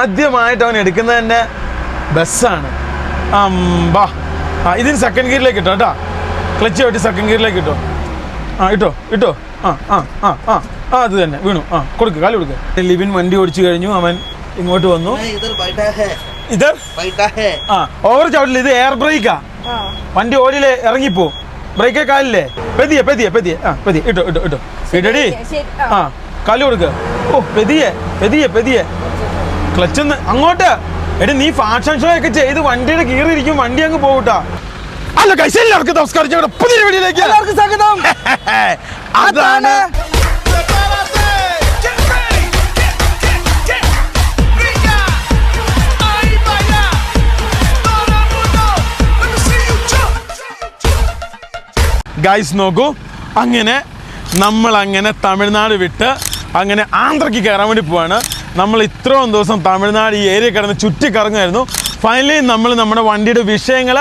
ആദ്യമായിട്ട് അവൻ എടുക്കുന്നത് തന്നെ ബസ്സാണ്. അമ്പാ ആ ഇതിന് സെക്കൻഡ് ഗിയറിലേക്ക് ഇട്ടോ കേട്ടോ. ക്ലച്ച് പറ്റി സെക്കൻഡ് ഗിയറിലേക്ക് ഇട്ടോ. ആ ഇട്ടോ ഇട്ടോ. ആ ആ ആ ആ. ആ അത് തന്നെ. വീണു. ആ കൊടുക്ക് കാലി കൊടുക്ക്. ലിബിൻ വണ്ടി ഓടിച്ചു കഴിഞ്ഞു. അവൻ ഇങ്ങോട്ട് വന്നു. ഇതർ ആ ഓവർ ചവിട്ടില്ല. ഇത് എയർ ബ്രേക്കാ വണ്ടി ഓടിയില്ലേ ഇറങ്ങിപ്പോ. ബ്രേക്കേ കാലില്ലേ? പെതിയെ പെതിയെ പെതിയെ. ആ പെതിയെ. ഇട്ടോ ഇട്ടോ ഇട്ടോ. ഇടടി. ആ കാലി കൊടുക്ക്. ഓ പെതിയെ പെതിയെ പെതിയെ. ക്ലച്ച് അങ്ങോട്ട്. എടി നീ ഫാഷൻ ഷോ ഒക്കെ ചെയ്ത് വണ്ടിയുടെ കീറിയിരിക്കും വണ്ടി അങ്ങ് പോകട്ടാ അല്ല കൈസ് എല്ലാവർക്കും നമസ്കാരം. ഞങ്ങളുടെ പുതിയ വീഡിയോയിലേക്ക് എല്ലാവർക്കും സ്വാഗതം. അതാണ്. ഗൈസ് നോക്കൂ. അങ്ങനെ നമ്മൾ അങ്ങനെ തമിഴ്നാട് വിട്ട് അങ്ങനെ ആന്ധ്രയ്ക്ക് കയറാൻ വേണ്ടി പോവാണ്. നമ്മൾ ഇത്രയും ദിവസം തമിഴ്നാട് ഈ ഏരിയ കിടന്ന് ചുറ്റിക്കറങ്ങുമായിരുന്നു. ഫൈനലി നമ്മൾ നമ്മുടെ വണ്ടിയുടെ വിഷയങ്ങൾ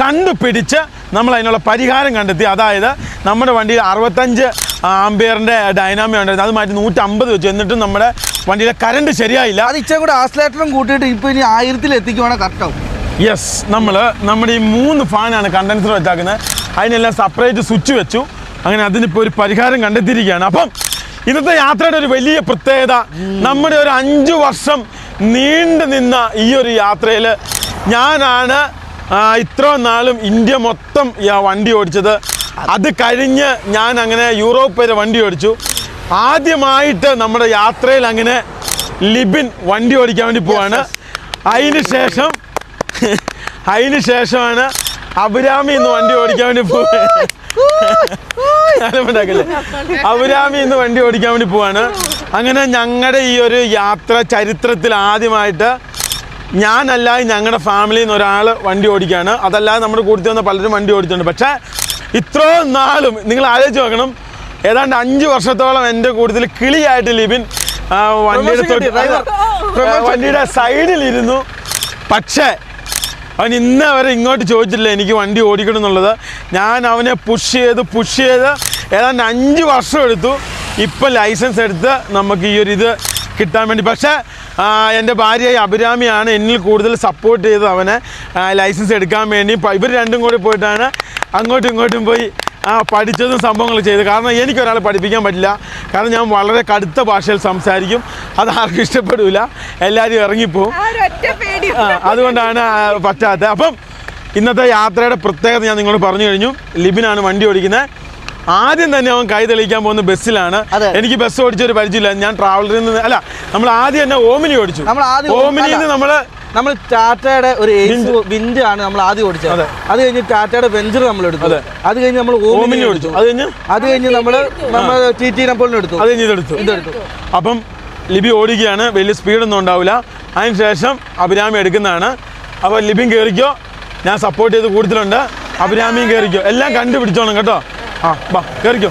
കണ്ടുപിടിച്ച് നമ്മൾ അതിനുള്ള പരിഹാരം കണ്ടെത്തി. അതായത് നമ്മുടെ വണ്ടിയിൽ അറുപത്തഞ്ച് ആംബിയറിന്റെ ഡൈനാമി ഉണ്ടായിരുന്നു. അത് മാറ്റി നൂറ്റമ്പത് വെച്ചു. എന്നിട്ടും നമ്മുടെ വണ്ടിയുടെ കറണ്ട് ശരിയായില്ല. അത് ഇച്ചിരി കൂടെ ആസ്ലേറ്ററും കൂട്ടിയിട്ട് ഇപ്പോൾ ഇനി ആയിരത്തിൽ എത്തിക്കുവാണെങ്കിൽ കറക്റ്റാവും യെസ് നമ്മൾ നമ്മുടെ ഈ മൂന്ന് ഫാനാണ് കണ്ടൻസർ വെച്ചാക്കുന്നത്. അതിനെല്ലാം സെപ്പറേറ്റ് സ്വിച്ച് വെച്ചു. അങ്ങനെ അതിനിപ്പോൾ ഒരു പരിഹാരം കണ്ടെത്തിയിരിക്കുകയാണ്. അപ്പം ഇന്നത്തെ യാത്രയുടെ ഒരു വലിയ പ്രത്യേകത നമ്മുടെ ഒരു അഞ്ചു വർഷം നീണ്ടു നിന്ന ഈ ഒരു യാത്രയിൽ ഞാനാണ് ഇത്ര നാളും ഇന്ത്യ മൊത്തം വണ്ടി ഓടിച്ചത്. അത് കഴിഞ്ഞ് ഞാൻ അങ്ങനെ യൂറോപ്പ് വരെ വണ്ടി ഓടിച്ചു. ആദ്യമായിട്ട് നമ്മുടെ യാത്രയിൽ അങ്ങനെ ലിബിൻ വണ്ടി ഓടിക്കാൻ വേണ്ടി പോവാണ്. അതിന് ശേഷം അതിന് ശേഷമാണ് അബുരാമി ഇന്ന് വണ്ടി ഓടിക്കാൻ വേണ്ടി പോവാണ് അബുരാമി ഇന്ന് വണ്ടി ഓടിക്കാൻ വേണ്ടി പോവാണ്. അങ്ങനെ ഞങ്ങളുടെ ഈ ഒരു യാത്ര ചരിത്രത്തിൽ ആദ്യമായിട്ട് ഞാനല്ല ഞങ്ങളുടെ ഫാമിലിയിൽ നിന്ന് ഒരാൾ വണ്ടി ഓടിക്കുകയാണ് അതല്ലാതെ നമ്മുടെ കൂട്ടത്തിൽ വന്ന പലരും വണ്ടി ഓടിച്ചിട്ടുണ്ട്. പക്ഷേ ഇത്രയും നാളും നിങ്ങൾ ആലോചിച്ച് നോക്കണം. ഏതാണ്ട് അഞ്ച് വർഷത്തോളം എന്റെ കൂട്ടത്തിൽ കിളിയായിട്ട് ലിബിൻ വണ്ടിയുടെ വണ്ടിയുടെ സൈഡിൽ സൈഡിലിരുന്നു. പക്ഷേ അവൻ ഇന്ന് അവരെ ഇങ്ങോട്ട് ചോദിച്ചില്ല എനിക്ക് വണ്ടി ഓടിക്കണം എന്നുള്ളത്. ഞാൻ അവനെ പുഷ് ചെയ്ത് പുഷ് ചെയ്ത് ഏതാണ്ട് അഞ്ച് വർഷം എടുത്തു. ഇപ്പം ലൈസൻസ് എടുത്ത് നമുക്ക് ഈ ഒരു ഇത് കിട്ടാൻ വേണ്ടി. പക്ഷേ എന്റെ ഭാര്യയായ അഭിരാമിയാണ് എന്നിൽ കൂടുതൽ സപ്പോർട്ട് ചെയ്ത് അവനെ. ലൈസൻസ് എടുക്കാൻ വേണ്ടി ഇവർ രണ്ടും കൂടി പോയിട്ടാണ് അങ്ങോട്ടും ഇങ്ങോട്ടും പോയി ആ പഠിച്ചതും സംഭവങ്ങൾ ചെയ്ത്. കാരണം എനിക്കൊരാളെ പഠിപ്പിക്കാൻ പറ്റില്ല. കാരണം ഞാൻ വളരെ കടുത്ത ഭാഷയിൽ സംസാരിക്കും. അത് ആർക്കും ഇഷ്ടപ്പെടില്ല എല്ലാവരും ഇറങ്ങിപ്പോവും അതുകൊണ്ടാണ് പറ്റാത്തത് അപ്പം ഇന്നത്തെ യാത്രയുടെ പ്രത്യേകത ഞാൻ നിങ്ങളോട് പറഞ്ഞു കഴിഞ്ഞു. ലിബിനാണ് വണ്ടി ഓടിക്കുന്നത്. ആദ്യം തന്നെ അവൻ കൈ തെളിയിക്കാൻ പോകുന്ന ബസ്സിലാണ്. എനിക്ക് ബസ് ഓടിച്ചൊരു പരിചയമില്ല. ഞാൻ ട്രാവലറിൽ നിന്ന് അല്ല നമ്മൾ ആദ്യം തന്നെ ഓമിനി ഓടിച്ചു. ഓമിനിയിൽ നിന്ന് നമ്മൾ നമ്മൾ ടാറ്റയുടെ ഒരു വിഞ്ച് ആണ് നമ്മൾ ആദ്യം ഓടിച്ചത്. അതെ. അത് കഴിഞ്ഞ് ടാറ്റയുടെ വെഞ്ചർ നമ്മൾ എടുത്തു. അതെ. കഴിഞ്ഞ് നമ്മൾ ഓമിനി ഓടിച്ചു എടുത്തു. അത് കഴിഞ്ഞ്? അത് കഴിഞ്ഞ് നമ്മൾ നമ്മൾ ടി ടി നമ്പോളിന് എടുത്തു. അത് കഴിഞ്ഞ് ഇതെടുത്തു. ഇതെടുത്തു അപ്പം ലിബി ഓടിക്കുകയാണ്. വലിയ സ്പീഡൊന്നും ഉണ്ടാവില്ല. അതിന് ശേഷം അഭിരാമി എടുക്കുന്നതാണ്. അപ്പോൾ ലിബിൻ കയറിക്കോ ഞാൻ സപ്പോർട്ട് ചെയ്ത് കൂടുതലുണ്ട്. അഭിരാമിയും കയറിക്കോ എല്ലാം കണ്ടുപിടിച്ചോണം കേട്ടോ. ആ ബാ കയറിക്കോ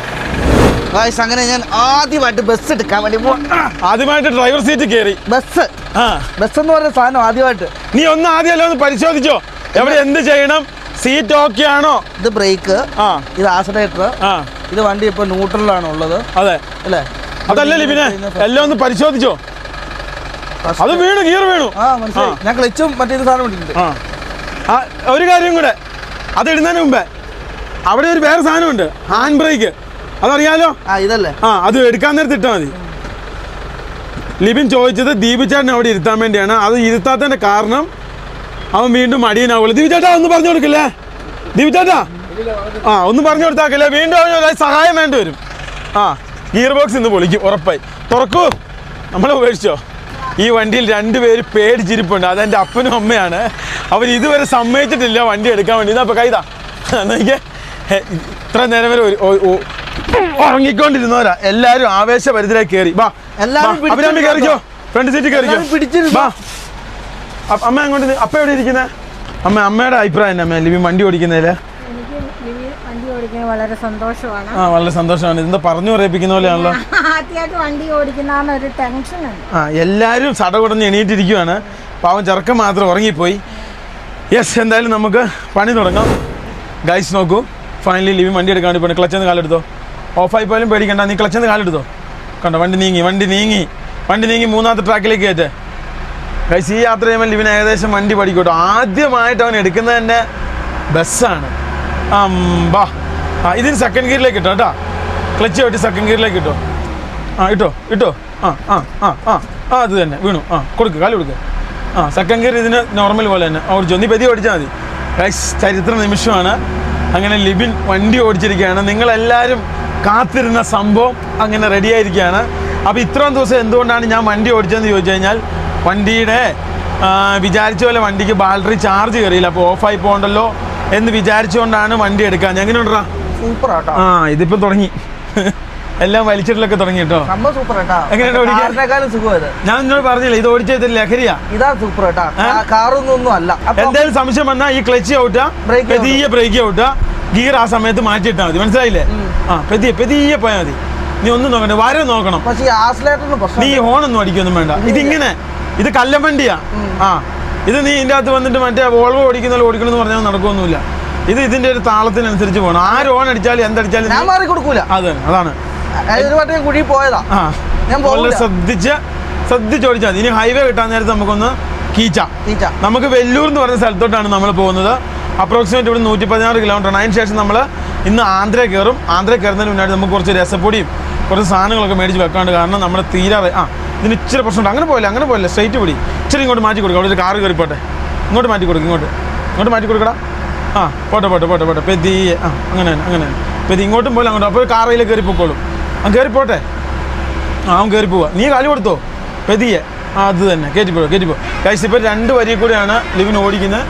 ഗായ്സ് അങ്ങനെ ഞാൻ ആദ്യമായിട്ട് ബസ് എടുക്കാൻ വേണ്ടി പോ ആദ്യമായിട്ട് ഡ്രൈവർ സീറ്റ് കയറി ബസ് ആ. ബസ് എന്ന് പറയുന്ന സാധനം ആദ്യമായിട്ട്. നീ ഒന്ന് ആദ്യമല്ല ഒന്ന് പരിശോധിച്ചോ? എവിടെ എന്ത് ചെയ്യണം? സീറ്റ് ഓക്കെ ആണോ? ഇത് ബ്രേക്ക് ആ. ഇത് ആസഡേറ്റർ ഇത് വണ്ടി ഇപ്പൊ ന്യൂട്രലാണ് ഉള്ളത്. അതെ. അല്ലേ? അതല്ലേ പിന്നെ എല്ലാം ഒന്ന് പരിശോധിച്ചോ? അത് വീണു ഗിയർ വീണു. ഞാൻ ക്ലച്ചും മറ്റേ സാധനം ഇട്ടിട്ടുണ്ട്. ഒരു കാര്യം കൂടെ. അത് ഇടുന്നതിന് മുമ്പേ. അവിടെ ഒരു വേറെ സാധനമുണ്ട്. ഹാൻഡ് ബ്രേക്ക് അതറിയാലോ? ആ ഇതല്ലേ. ആ അത് എടുക്കാൻ നേരത്തെ ഇട്ടാൽ മതി. ലിബിൻ ചോദിച്ചത് ദീപിച്ചേട്ടനെ അവിടെ ഇരുത്താൻ വേണ്ടിയാണ്. അത് ഇരുത്താത്തതിന്റെ കാരണം അവൻ വീണ്ടും മടിയനാവുള്ളൂ ദീപിച്ചേട്ടാ ഒന്ന് പറഞ്ഞു കൊടുക്കില്ലേ? ദീപിച്ചേട്ടാ? ആ ഒന്ന് പറഞ്ഞു കൊടുത്താക്കില്ലേ? വീണ്ടും അവന് സഹായം വേണ്ടി വരും. ആ ഗിയർ ബോക്സ് ഇന്ന് പൊളിക്കും ഉറപ്പായി. തുറക്കൂ. നമ്മളെ ഉപേക്ഷിച്ചോ? ഈ വണ്ടിയിൽ രണ്ടുപേര് പേടിച്ചിരിപ്പുണ്ട്. അതെന്റെ അപ്പനും അമ്മയാണ്. അവർ ഇതുവരെ സമ്മതിച്ചിട്ടില്ല വണ്ടി എടുക്കാൻ വേണ്ടി. ഇതാ കൈതാ. എനിക്ക് ഇത്ര നേരം വരെ ഉറങ്ങിക്കൊണ്ടിരുന്നവരാ. എല്ലാരും ആവേശപരിധിയിലേക്ക് കയറി വാ. അഭിരാമി കയറിക്കോ ഫ്രണ്ട് സീറ്റ് കയറിക്കോ വാ. അമ്മ അങ്ങോട്ട് അപ്പ എവിടെ ഇരിക്കുന്നത് അമ്മ അമ്മയുടെ അഭിപ്രായം എന്നാ അമ്മ? ലിവി വണ്ടി ഓടിക്കുന്നതിൽ? എനിക്ക് വണ്ടി ഓടിക്കാൻ വളരെ സന്തോഷമാണ്. ആ വളരെ സന്തോഷമാണ്. ഇതെന്താ പറഞ്ഞു പറയിപ്പിക്കുന്ന പോലെയാണല്ലോ? ആദ്യമായിട്ട് വണ്ടി ഓടിക്കുന്നതാണ് ഒരു ടെൻഷൻ ആ എല്ലാവരും സടകുടഞ്ഞ് എണീറ്റിരിക്കുവാണ്. പാവം ചെറുക്കം മാത്രം ഉറങ്ങിപ്പോയി. യെസ് എന്തായാലും നമുക്ക് പണി തുടങ്ങാം. ഗൈസ് നോക്കൂ. ഫൈനലി ലിവി വണ്ടി എടുക്കാൻ വേണ്ടി പോയി. ക്ലച്ചെന്ന് കാലെടുത്തോ? ഓഫായി പോയാലും പേടിക്കണ്ട. നീ ക്ലച്ചെന്ന് കാലെടുത്തോ? കണ്ടോ വണ്ടി നീങ്ങി വണ്ടി നീങ്ങി വണ്ടി നീങ്ങി മൂന്നാമത്തെ ട്രാക്കിലേക്ക് കയറ്റേ. ഗൈസ് ഈ യാത്ര ചെയ്യുമ്പോൾ ലിവിന് ഏകദേശം വണ്ടി പഠിക്കട്ടോ. ആദ്യമായിട്ട് അവൻ എടുക്കുന്നത് തന്നെ ബസ്സാണ്. അമ്പാ. ആ ഇതിന് സെക്കൻഡ് ഗിയറിലേക്ക് ഇട്ടോ കേട്ടോ. ക്ലച്ച് വെട്ടി സെക്കൻഡ് ഗിയറിലേക്ക് ഇട്ടോ. ആ ഇട്ടോ ഇട്ടോ. ആ ആ ആ ആ ആ അത് തന്നെ. വീണു. ആ കൊടുക്ക് കാലി കൊടുക്ക്. ആ സെക്കൻഡ് ഗിയർ ഇതിന് നോർമൽ പോലെ തന്നെ. ഓടിച്ചോ നീ പതി ഓടിച്ചാൽ മതി. കൈസ് ചരിത്ര നിമിഷമാണ്. അങ്ങനെ ലിബിൻ വണ്ടി ഓടിച്ചിരിക്കുകയാണ്. നിങ്ങളെല്ലാവരും കാത്തിരുന്ന സംഭവം അങ്ങനെ റെഡി ആയിരിക്കുകയാണ്. അപ്പോൾ ഇത്രയും ദിവസം എന്തുകൊണ്ടാണ് ഞാൻ വണ്ടി ഓടിച്ചതെന്ന് ചോദിച്ചു കഴിഞ്ഞാൽ വണ്ടിയുടെ വിചാരിച്ച പോലെ വണ്ടിക്ക് ബാറ്ററി ചാർജ് കയറിയില്ല. അപ്പോൾ ഓഫായി പോകണ്ടല്ലോ എന്ന് വിചാരിച്ചുകൊണ്ടാണ് വണ്ടി എടുക്കാൻ. എങ്ങനെയുണ്ടാ സൂപ്പർ ആട്ടോ. ആ ഇതിപ്പോൾ തുടങ്ങി. എല്ലാം വലിച്ചിട്ടിലൊക്കെ തുടങ്ങി കേട്ടോ. സംഭവം സൂപ്പർ ആട്ടാ. എങ്ങനെയുണ്ട് ഓടിക്കാൻ? കാറിനേക്കാളും സുഖം ഞാൻ നിന്നോട് പറഞ്ഞില്ല ഇത് ഓടിച്ചത് ലഹരിയാ. ഇതാ സൂപ്പർ? കാറൊന്നും ഒന്നും അല്ല. എന്തെങ്കിലും സംശയം വന്നാൽ ഈ ക്ലച്ച് ഔട്ടാ പെതിയ ബ്രേക്ക് ഔട്ടാ ഗിയർ ആ. സമയത്ത് മാറ്റിയിട്ടാ മതി മനസ്സിലായില്ലേ? ആ പെതിയെ പെതിയെ പോയാൽ മതി. നീ ഒന്നും നോക്കണ്ട വരെ നോക്കണം. പക്ഷെ നീ ഹോണൊന്നും അടിക്കൊന്നും വേണ്ട. ഇതിങ്ങനെ ഇത് കല്ലം വണ്ടിയാ ആ ഇത് നീ ഇതിന്റെ അകത്ത് വന്നിട്ട് മറ്റേ വോൾവോ ഓടിക്കുന്ന ഓടിക്കണം എന്ന് പറഞ്ഞാൽ നടക്കുമൊന്നുമില്ല ഇത് ഇതിന്റെ ഒരു താളത്തിനനുസരിച്ച് പോകണം ആര് ഓൺ അടിച്ചാലും എന്തടിച്ചാലും ഞാൻ നീ- മാറി കൊടുക്കൂല അത് അതാണ്. ഒരു വട്ടം ഞാൻ കുഴി പോയതാ. ആ. ഞാൻ വളരെ പോകില്ല ശ്രദ്ധിച്ച് ശ്രദ്ധിച്ച് ഓടിച്ചാൽ മതി. ഇനി ഹൈവേ കിട്ടാൻ നേരത്തെ നമുക്കൊന്ന് കീച്ച. നമുക്ക് വെല്ലൂർ എന്ന് പറഞ്ഞ സ്ഥലത്തോട്ടാണ് നമ്മൾ പോകുന്നത്. അപ്രോക്സിമേറ്റ് ഇവിടെ നൂറ്റി പതിനാറ് കിലോമീറ്റർ അതിന് ശേഷം നമ്മൾ ഇന്ന് ആന്ധ്ര കയറും. ആന്ധ്ര കയറുന്നതിന് മുന്നായിട്ട് നമുക്ക് കുറച്ച് രസപ്പൊടിയും കുറച്ച് സാധനങ്ങളൊക്കെ മേടിച്ച് വെക്കാണ്ട്. കാരണം നമ്മൾ തീരാറ് ആ ഇതിന് ഇച്ചിരി പ്രശ്നമുണ്ട്. അങ്ങനെ പോയില്ല അങ്ങനെ പോയില്ല സ്ട്രൈറ്റ് പിടി. ഇച്ചിരി ഇങ്ങോട്ട് മാറ്റി കൊടുക്കുക അവിടെ ഒരു കാറ് കയറിപ്പോട്ടെ. ഇങ്ങോട്ട് മാറ്റി കൊടുക്കും ഇങ്ങോട്ട്. ഇങ്ങോട്ട് മാറ്റി കൊടുക്കടാ. ആ പോട്ടെ പോട്ടെ പോട്ടെ പോട്ടെ. പെതിയെ ആ അങ്ങനെ അങ്ങനെ പെതി ഇങ്ങോട്ടും പോലും അങ്ങോട്ടും. അപ്പോൾ കാറയിൽ കയറി പൊക്കോളും ആ കയറി പോട്ടെ. ആ അവൻ കയറി പോവാ. നീ കാലി കൊടുത്തോ? പെതിയെ. ആ അത് തന്നെ. കയറ്റിപ്പോ കയറ്റിപ്പോ കഴിച്ച് ഇപ്പോൾ രണ്ട് വരി കൂടെയാണ് ലിവിൻ ഓടിക്കുന്നത്.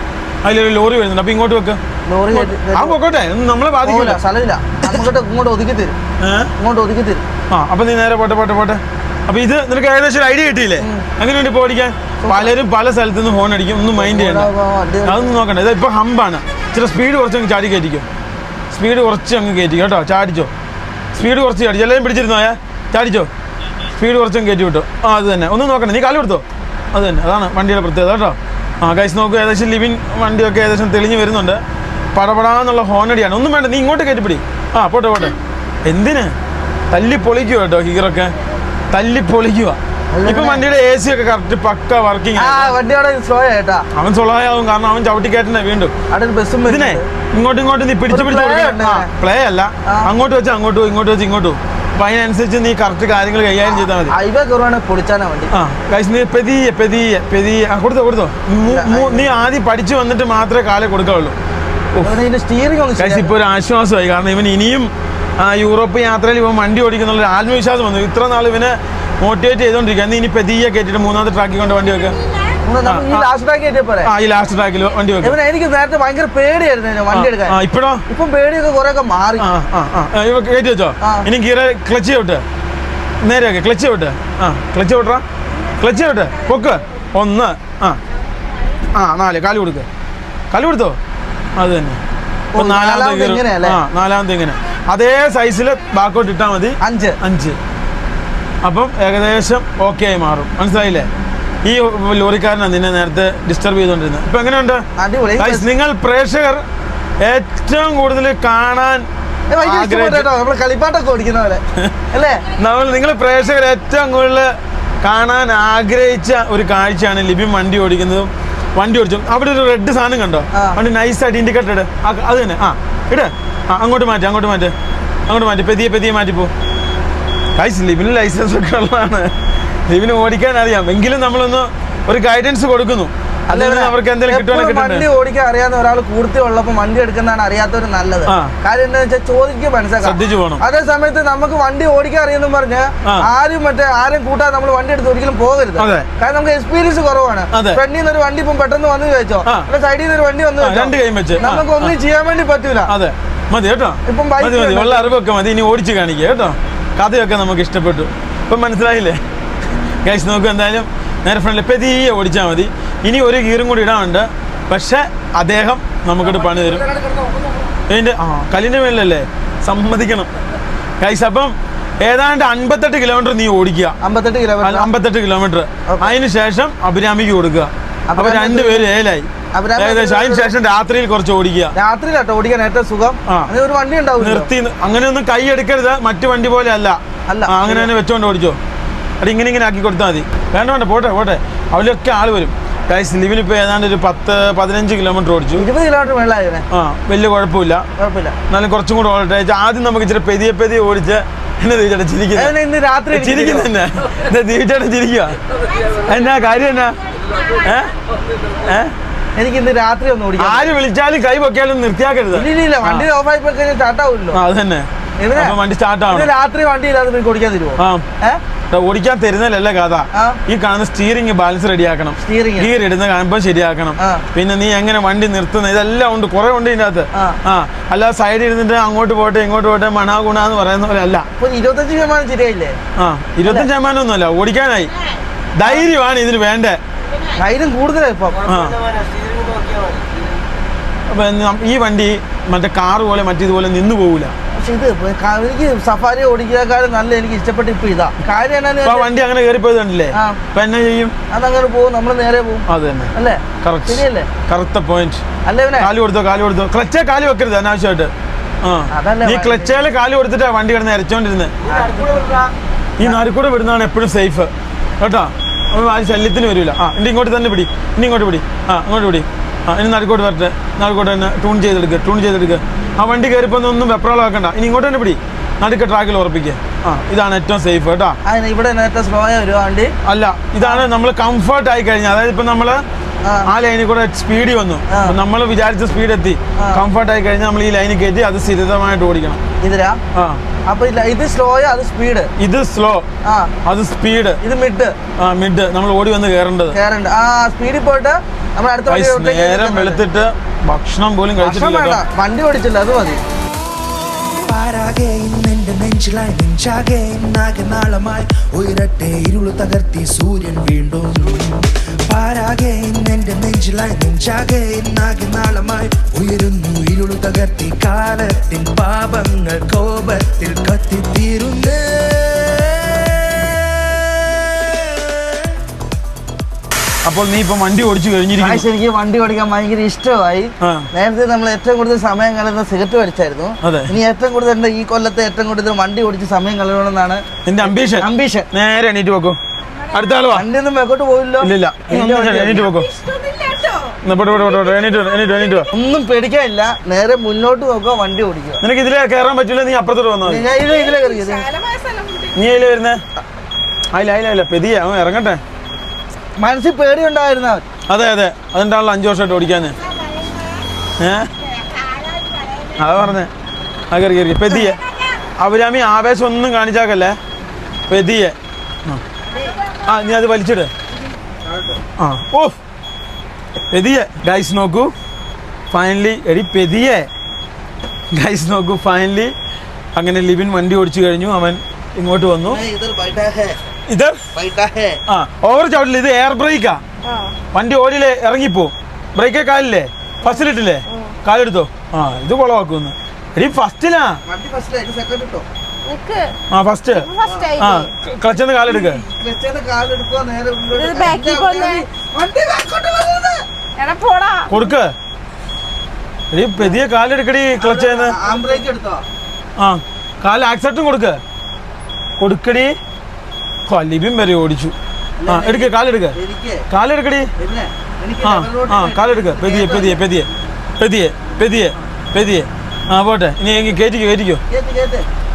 അതിലൊരു ലോറി വരുന്നുണ്ട്. അപ്പോൾ ഇങ്ങോട്ട് വെക്ക്. ലോറി ആ പൊക്കോട്ടെ. നമ്മളെ ബാധിക്കില്ല സ്ഥലമില്ല. ഇങ്ങോട്ട് ഒതുക്കി തരും. ഇങ്ങോട്ട് ഒതുക്കി തരും. ആ അപ്പം നീ നേരെ പോട്ടെ പോട്ടെ പോട്ടെ. അപ്പോൾ ഇത് നിനക്ക് ഏകദേശം ഒരു ഐഡിയ കിട്ടിയില്ലേ? അങ്ങനെയുണ്ട് ഇപ്പോൾ ഓടിക്കാൻ? പലരും പല സ്ഥലത്തു നിന്ന് ഹോൺ അടിക്കും. ഒന്നും മൈൻഡ് ചെയ്യണ്ട. അതൊന്നും നോക്കണ്ട. ഇത് ഇപ്പോൾ ഹമ്പാണ് ഇച്ചിരി സ്പീഡ് കുറച്ച് അങ്ങ് ചാടി കയറ്റിക്കോ സ്പീഡ് കുറച്ച് അങ്ങ് കയറ്റിക്കോ കേട്ടോ ചാടിച്ചോ. സ്പീഡ് കുറച്ച് ചാടി. എല്ലാവരും പിടിച്ചിരുന്നോയാ ചാടിച്ചോ? സ്പീഡ് കുറച്ചും കയറ്റി വിട്ടു. ആ അത് തന്നെ. ഒന്നും നോക്കണ്ട. നീ കാലി കൊടുത്തോ? അത് തന്നെ. അതാണ് വണ്ടിയുടെ പ്രത്യേകത കേട്ടോ. ആ ഗൈസ് നോക്കുക ഏകദേശം ലിവിൻ വണ്ടിയൊക്കെ ഏകദേശം തെളിഞ്ഞ് വരുന്നുണ്ട്. പടപടാന്നുള്ള ഹോണടിയാണ്. ഒന്നും വേണ്ട. നീ ഇങ്ങോട്ട് കയറ്റിപ്പിടി ആ പോട്ടെ പോട്ടെ. എന്തിന്? തല്ലി പൊളിക്കുക കേട്ടോ ഹീറൊക്കെ തല്ലി പൊളിക്കുക ഇപ്പൊ വണ്ടിയുടെ എ സി ഒക്കെ കറക്റ്റ് പക്ക വർക്കിംഗ് ആ വണ്ടി അവിടെ സ്ലോ ആയിട്ടാ അവൻ സൊളായാവും കാരണം അവൻ ചവിട്ടി കയറ്റണേ വീണ്ടും. ഇതിനെ ഇങ്ങോട്ടും ഇങ്ങോട്ടും നീ പിടിച്ചു പിടിച്ച് പ്ലേ അല്ല. അങ്ങോട്ട് വെച്ച് അങ്ങോട്ടും ഇങ്ങോട്ട് വെച്ച് ഇങ്ങോട്ടും അപ്പൊ അതിനനുസരിച്ച് നീ കറക്റ്റ് കാര്യങ്ങൾ കൈകാര്യം ചെയ്താൽ മതി. ഹൈവേ കുറവാണ് പൊളിച്ചാനാ വണ്ടി. ആ ഗൈസ് നീ പെതിയെ പെതിയെ പെതിയെ കൊടുത്തോ കൊടുത്തോ. നീ ആദ്യം പഠിച്ചു വന്നിട്ട് മാത്രമേ കാലം കൊടുക്കാവുള്ളൂ. ഗൈസ് ഇപ്പോൾ ഒരു ആശ്വാസമായി. കാരണം ഇവൻ ഇനിയും യൂറോപ്പ് യാത്രയിൽ ഇവൻ വണ്ടി ഓടിക്കുന്നുള്ള ഒരു ആത്മവിശ്വാസം വന്നു. ഇത്ര നാൾ ഇവനെ മോട്ടിവേറ്റ് ചെയ്തോണ്ടിരിക്കുക നീ ഇനി പെതിയെ കയറ്റിട്ട് മൂന്നാമത്തെ ട്രാക്കിൽ കൊണ്ട് വണ്ടി വെക്കുക ഈ ലാസ്റ്റ് ട്രാക്കിൽ വണ്ടി ഇവനെ എനിക്ക് നേരത്തെ ഭയങ്കര പേടിയായിരുന്നു വണ്ടി എടുക്കാൻ. ഇപ്പോഴോ? ഇപ്പം പേടിയൊക്കെ കുറെ മാറി. കയറ്റി വെച്ചോ? ഇനി ഗിയർ ക്ലച്ച് വിട്ട് നേരെയൊക്കെ ക്ലച്ച് വിട്ട് ആ ക്ലച്ച് വിട്ടറാ ക്ലച്ച് വിട്ട് പൊക്ക്. ഒന്ന്. ആ. ആ നാല്. കാൽ കൊടുക്ക്. കാൽ കൊടുത്തോ? അത് തന്നെ. നാലാമത്തെ ഇങ്ങനെയല്ലേ? ആ നാലാമത്തെ ഇങ്ങനെ. അതേ സൈസിൽ ബാക്കോട്ട് ഇട്ടാൽ മതി. അഞ്ച്. അഞ്ച്. അപ്പം ഏകദേശം ഓക്കെ ആയി മാറും. മനസ്സിലായില്ലേ? ഈ ലോറിക്കാരനാണ് നിന്നെ നേരത്തെ ഡിസ്റ്റർബ് ചെയ്തുകൊണ്ടിരുന്നത് ഇപ്പൊ എങ്ങനെയുണ്ട്? നിങ്ങൾ പ്രേക്ഷകർ ഏറ്റവും കൂടുതൽ കാണാൻ കളിപ്പാട്ടൊക്കെ ഓടിക്കുന്ന പോലെ. അല്ലേ? നമ്മൾ നിങ്ങൾ പ്രേക്ഷകർ ഏറ്റവും കൂടുതൽ കാണാൻ ആഗ്രഹിച്ച ഒരു കാഴ്ചയാണ് ലിബിൻ വണ്ടി ഓടിക്കുന്നതും വണ്ടി ഓടിച്ചു അവിടെ ഒരു റെഡ് സാധനം കണ്ടോ? അവിടെ നൈസ് ആയിട്ട് ഇൻഡിക്കേറ്റർ ഇട്. അത് തന്നെ. ആ ഇട്. അങ്ങോട്ട് മാറ്റി അങ്ങോട്ട് മാറ്റി. അങ്ങോട്ട് മാറ്റി. പെതിയെ പെതിയെ മാറ്റിപ്പോ. ലിബിന് ലൈസൻസ് ഒക്കെ ഉള്ളതാണ്. ലിബിന് ഓടിക്കാൻ അറിയാം. എങ്കിലും നമ്മളൊന്ന് ഒരു ഗൈഡൻസ് കൊടുക്കുന്നു. വണ്ടി ഓടിക്കാൻ അറിയാവുന്ന ഒരാൾ കൂടുതൽ ഉള്ളപ്പോൾ വണ്ടി എടുക്കുന്നതാണ് അറിയാത്തവർ നല്ലത്. കാര്യം എന്താ വെച്ചാൽ ചോദിക്കുക മനസ്സിലാക്കാം. അതേ സമയത്ത് നമുക്ക് വണ്ടി ഓടിക്കാൻ അറിയുമെന്നും പറഞ്ഞ്. ആരും മറ്റേ ആരും കൂട്ടാതെ നമ്മൾ വണ്ടി എടുത്ത് ഒരിക്കലും പോകരുത്. കാരണം നമുക്ക് എക്സ്പീരിയൻസ് കുറവാണ്. ഫ്രണ്ടിൽ നിന്ന് ഒരു വണ്ടി ഇപ്പം പെട്ടെന്ന് വന്നു ചോദിച്ചോ. അല്ലെ സൈഡിൽ നിന്ന് ഒരു വണ്ടി വന്നു നമുക്ക് ഒന്നും ചെയ്യാൻ വേണ്ടി പറ്റൂല. മതി കേട്ടോ. ഇപ്പം അറിവൊക്കെ മതി. ഇനി ഓടിച്ച് കാണിക്കുക കേട്ടോ. കഥയൊക്കെ നമുക്ക് ഇഷ്ടപ്പെട്ടു. ഇപ്പം മനസ്സിലായില്ലേ? ഗൈസ് നോക്കും എന്തായാലും നേരെ ഫ്രണ്ടിൽ പെതിയെ ഓടിച്ചാൽ മതി. ഇനി ഒരു ഗീറും കൂടി ഇടാനുണ്ട്. പക്ഷേ അദ്ദേഹം നമുക്കിട്ട് പണി തരും. ഇതിന്റെ ആ കല്ലിന്റെ മേലല്ലേ സമ്മതിക്കണം. ഗൈസ് അപ്പം ഏതാണ്ട് അൻപത്തെട്ട് കിലോമീറ്റർ നീ ഓടിക്കുക. അമ്പത്തെട്ട് കിലോമീറ്റർ അമ്പത്തെട്ട് കിലോമീറ്റർ അതിനുശേഷം അതിന് ശേഷം അഭിരാമിക്ക് കൊടുക്കുക. അപ്പൊ അഭിരാമി രണ്ടുപേരും ഏലായി. ശേഷം രാത്രിയിൽ കുറച്ച് ഓടിക്കുക. രാത്രിയിലാട്ടോ ഓടിക്കാൻ ഏറ്റവും സുഖം. ഒരു വണ്ടി ഉണ്ടാവും നിർത്തി അങ്ങനെയൊന്നും കൈ എടുക്കരുത്. മറ്റു വണ്ടി പോലെ അല്ല. അല്ല. അങ്ങനെ തന്നെ വെച്ചോണ്ട് ഓടിച്ചോ. അത് ഇങ്ങനെ ഇങ്ങനെ ആക്കി കൊടുത്താൽ മതി. വേണ്ട വേണ്ട പോട്ടെ പോട്ടെ. അവരൊക്കെ ആൾ വരും. ഗൈസ് ലിവിൽ ഇപ്പോൾ ഏതാണ്ട് ഒരു പത്ത് പതിനഞ്ച് കിലോമീറ്റർ ഓടിച്ചു. ഇരുപത് കിലോമീറ്റർ ആ വലിയ കുഴപ്പമില്ല. കുഴപ്പമില്ല. എന്നാലും കുറച്ചും കൂടെ ഓടട്ടെ. ആദ്യം നമുക്ക് ഇച്ചിരി പെതിയെ പെതിയെ ഓടിച്ച് എന്നെ ദീചേട്ടൻ ചിരിക്കുന്നത് ഇന്ന് രാത്രി ചിരിക്കുന്ന തന്നെ ചിരിക്കുക എന്നാ കാര്യം എന്നാ? ഏ? ഏ? എനിക്ക് ഇന്ന് രാത്രി ഒന്ന് ഓടിക്കാം ആര് വിളിച്ചാലും കൈ പൊക്കിയാലും നിർത്തിയാക്കരുത്. ഇല്ല വണ്ടി ഓഫ് ആയി പോയി കഴിഞ്ഞാൽ സ്റ്റാർട്ട് ആവുമല്ലോ ആ അത് തന്നെ വണ്ടി സ്റ്റാർട്ട് ആവും രാത്രി വണ്ടി ഇല്ലാതെ നിങ്ങൾക്ക് ഓടിക്കാൻ തരുമോ ഓടിക്കാൻ തരുന്നതല്ല കഥ. ഈ കാണുന്ന സ്റ്റിയറിംഗ് ബാലൻസ് റെഡിയാക്കണം. ഗിയർ ഇടുന്ന കാണുമ്പോൾ ശരിയാക്കണം. പിന്നെ നീ എങ്ങനെ വണ്ടി നിർത്തുന്ന? ഇതെല്ലാം ഉണ്ട് കുറെ ഉണ്ട് ഇതിന്റെ അകത്ത് ആ. അല്ല സൈഡിൽ ഇരുന്നിട്ട് അങ്ങോട്ട് പോട്ടെ ഇങ്ങോട്ട് പോട്ടെ മണാ ഗുണ എന്ന് പറയുന്ന പോലെ അല്ല. ഇരുപത്തഞ്ച് ശതമാനം ശരിയായില്ലേ? ആ ഇരുപത്തഞ്ച് ശതമാനം ഒന്നുമല്ല ഓടിക്കാനായി. ധൈര്യമാണ് ഇതിന് വേണ്ടേ. ധൈര്യം കൂടുതലാണ് ഇപ്പം. ഈ വണ്ടി മറ്റേ കാറ് പോലെ മറ്റേതുപോലെ നിന്നു പോകൂല പക്ഷെ ഇത് ഇപ്പൊ എനിക്ക് സഫാരി ഓടിക്കാൻ നല്ല എനിക്ക് ഇഷ്ടപ്പെട്ട ഇപ്പൊ ഇതാ. കാര്യം വണ്ടി അങ്ങനെ കയറിപ്പോയത് കണ്ടില്ലേ? ആ. അപ്പൊ എന്നെ ചെയ്യും? അതങ്ങനെ പോകും നമ്മൾ നേരെ പോകും. അത് തന്നെ. അല്ലേ? കറക്റ്റ് ശരിയല്ലേ? കറുത്ത പോയിന്റ് അല്ലേ കാൽ കൊടുത്തോ കാൽ കൊടുത്തോ. ക്ലച്ചേ കാൽ വെക്കരുത് അനാവശ്യമായിട്ട്. ഈ. ക്ലച്ചേൽ കാൽ കൊടുത്തിട്ടാ വണ്ടി കിടന്ന് അരച്ചോണ്ടിരുന്നേ. ഈ നാരിക്കൂടെ വിടുന്നതാണ് എപ്പോഴും സേഫ് കേട്ടോ? അപ്പൊ ആ ശല്യത്തിന് വരില്ല ആ ഇനി ഇങ്ങോട്ട് തന്നെ പിടി. ഇനി ഇങ്ങോട്ട് പിടി. ആ അങ്ങോട്ട് പിടി. ആ ഇനി നടക്കോട്ട് വരട്ടെ. നടക്കോട്ട് തന്നെ ടൂൺ ചെയ്തെടുക്കുക ടൂൺ ചെയ്തെടുക്കുക ആ വണ്ടി കയറിപ്പോ ഒന്നും വെപ്രാളാക്കണ്ട ഇനി ഇങ്ങോട്ട് തന്നെ പിടി. നടുക്ക് ട്രാക്കിൽ ഉറപ്പിക്കുക ആ ഇതാണ് ഏറ്റവും സേഫ് കേട്ടോ. ഇവിടെ സ്ലോ ആയ ഒരു വണ്ടി. അല്ല ഇതാണ് നമ്മൾ കംഫർട്ട് ആയി കഴിഞ്ഞാൽ അതായത് ഇപ്പൊ നമ്മൾ ആ. ലൈനിൽ കൂടെ സ്പീഡ് വന്നു. നമ്മൾ വിചാരിച്ച സ്പീഡ് എത്തി. കംഫർട്ട് ആയി കഴിഞ്ഞാൽ നമ്മൾ ഈ ലൈനിൽ കയറ്റി അത് സ്ഥിരമായിട്ട് ഓടിക്കണം. ഇതിലാ? ആ. അപ്പൊ ഇത് സ്ലോ അത് സ്പീഡ് ഇത് സ്ലോ ആ. അത് സ്പീഡ് ഇത് മിഡ് ആ മിഡ് നമ്മൾ ഓടി വന്ന് കയറേണ്ടത് കേറണ്ട്. ആ സ്പീഡിൽ പോയിട്ട് നമ്മൾ അടുത്ത നേരം. വെളുത്തിട്ട് ഭക്ഷണം പോലും കഴിച്ചിട്ടില്ല വണ്ടി. ഓടിച്ചില്ല അത് മതി. നെഞ്ചിലായി നെഞ്ചാകെയും നാഗനാളമായി ഉയരട്ടെ ഇരുളു തകർത്തി സൂര്യൻ വീണ്ടും പാരാകെയും എന്റെ നെഞ്ചിലായി നെഞ്ചാകെയും നാഗനാളമായി ഉയരുന്നു ഇരുളു തകർത്തി കാലത്തിൻ പാപങ്ങൾ കോപത്തിൽ കത്തിത്തീരുന്നേ. അപ്പോൾ നീ ഇപ്പൊ വണ്ടി ഓടിച്ചു കഴിഞ്ഞിരിക്കുന്നു. ശരിക്ക് എനിക്ക് വണ്ടി ഓടിക്കാൻ ഭയങ്കര ഇഷ്ടമായി. നേരത്തെ നമ്മൾ ഏറ്റവും കൂടുതൽ സമയം കളയുന്ന സിഗരറ്റ് വലിച്ചായിരുന്നു. ഇനി ഏറ്റവും കൂടുതൽ എന്റെ ഈ കൊല്ലത്തെ ഏറ്റവും കൂടുതൽ വണ്ടി ഓടിച്ച് സമയം കളയണമെന്നാണ് എന്റെ അംബീഷൻ അംബീഷൻ നേരെ എണീറ്റ് വെക്കോ അടുത്ത ആൾ വാ. വണ്ടി ഒന്നും വെക്കോട്ട് പോയില്ലോ. ഇല്ല, എണീറ്റ് വെക്കോ ഒന്നും പേടിക്കാനില്ല. നേരെ മുന്നോട്ട് നോക്കുക വണ്ടി ഓടിക്കുക. നിനക്ക് ഇതിലേ കയറാൻ പറ്റില്ല നീ അപ്പുറത്തോട്ട് വന്നോ ഞാൻ ഇതിലെ നീ അതിലെ വരുന്നേ? അതില പെതിയ പെതിയെ അവൻ ഇറങ്ങട്ടെ. മനസ്സിൽ പേടി ഉണ്ടായിരുന്ന അതെ അതെ. അതുണ്ടാണല്ലോ അഞ്ചു വർഷമായിട്ട് ഓടിക്കാന് ഏ? അതാ പറഞ്ഞേ. ആ കയറി കയറി പെതിയെ അവരാമി ആവേശം ഒന്നും കാണിച്ചാക്കല്ലേ? പെതിയെ ആ. ആ നീ അത് വലിച്ചിട്. ആ. ഓ പെതിയെ ഗൈസ് നോക്കൂ. ഫൈനലി എടി പെതിയെ ഗൈസ് നോക്കൂ. ഫൈനലി അങ്ങനെ ലിബിൻ വണ്ടി ഓടിച്ചു കഴിഞ്ഞു. അവൻ ഇങ്ങോട്ട് വന്നു. ഇത്? ആ ഓവർ ചവിട്ടില്ല ഇത് എയർ ബ്രേക്കാ വണ്ടി ഓടിയില്ലേ ഇറങ്ങിപ്പോ. ബ്രേക്കേ കാലില്ലേ? ഫസ്റ്റിലിട്ടില്ലേ കാലെടുത്തോ? ആ ഇത് കുളവാക്കുന്നു എടി ഫസ്റ്റിലാ ആ ഫസ്റ്റ് ആ. ക്ലച്ചെന്ന് കാലെടുക്ക. കൊടുക്ക്. എടി പെതിയെ കാലെടുക്കടി ക്ലച്ചേന്ന്. ആ കാൽ ആക്സെപ്റ്റും കൊടുക്ക്. കൊടുക്കടി. ലിബിൻ വരെ ഓടിച്ചു. ആ എടുക്ക കാലെടുക്ക. കാലെടുക്കടി. ആ ആ കാലെടുക്ക. പെതിയെ പെതിയെ പെതിയെ. പെതിയെ പെതിയെ പെതിയെ. ആ പോട്ടെ. ഇനി എങ്കിൽ കയറ്റിക്കോ കയറ്റിക്കോ